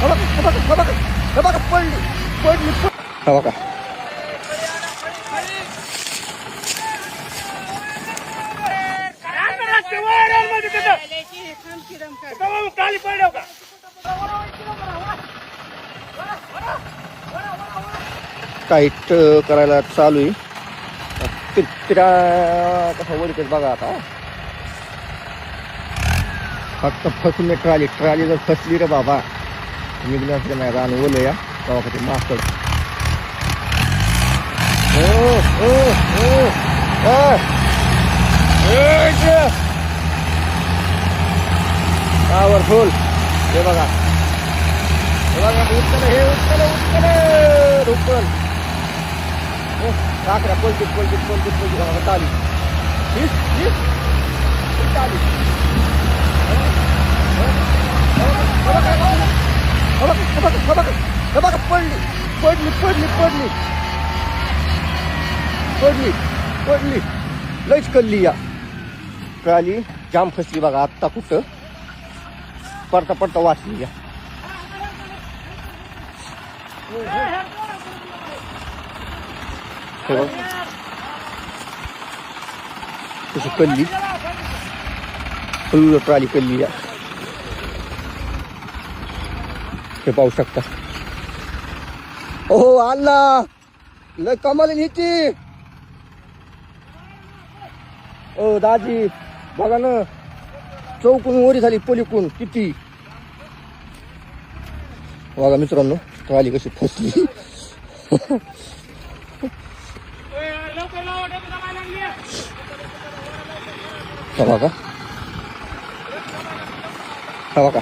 हे बघा पडली पडली बघा टाईट करायला चालू आहे. कसं कसा वडीत बघा आता. फक्त फसून ट्राली ट्राली जर फसली रे बाबा. निघलं असलं नाही रान ओलं या तेव्हा कधी माकड ओ हे बघा हे बघा उत्तर हे उत्तर उत्तर उत्तर काकड्या पलटीत पलटीत पलटीत पलटीत बघा ताली हीच हीच ही ताली हे बघा, हे बघा, हे बघा, पडली पडली पडली पडली. पडली पडली. लईच कल्ली या. कळाली? जाम फसली बघा आत्ता कुठं? पडता पडता वाचली या. हो. हे. कल्ली. ट्राली कल्ली या. हे पाहू शकता. ओ आला लय कमाल हिची! ओ दाजी बघा ना. चौकून वरी झाली पलीकून. किती? बघा मित्रांनो ट्राली कशी फसली. बघा. बघा.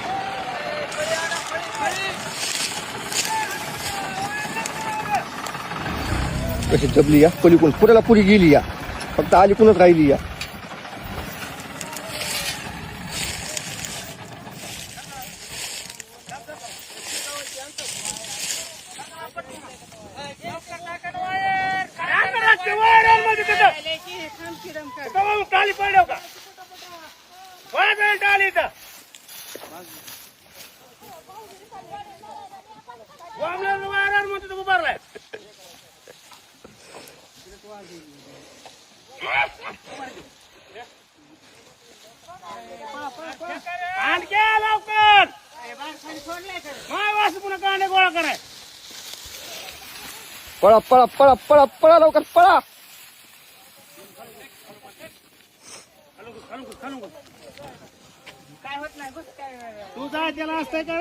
कशी जबली या? कलिकून पुऱ्याला पुरी गेली या? फक्त अलीकूनच राहिली या. टाली पडव हो का टाली तर वारावर म्हणतो तो उभारलाय आणखी या लवकर. माय वास पुन्हा कांदे गोळा कराय. पळा पळा पळा पळा पळा लवकर पळा. तू जा त्याला असतंय का?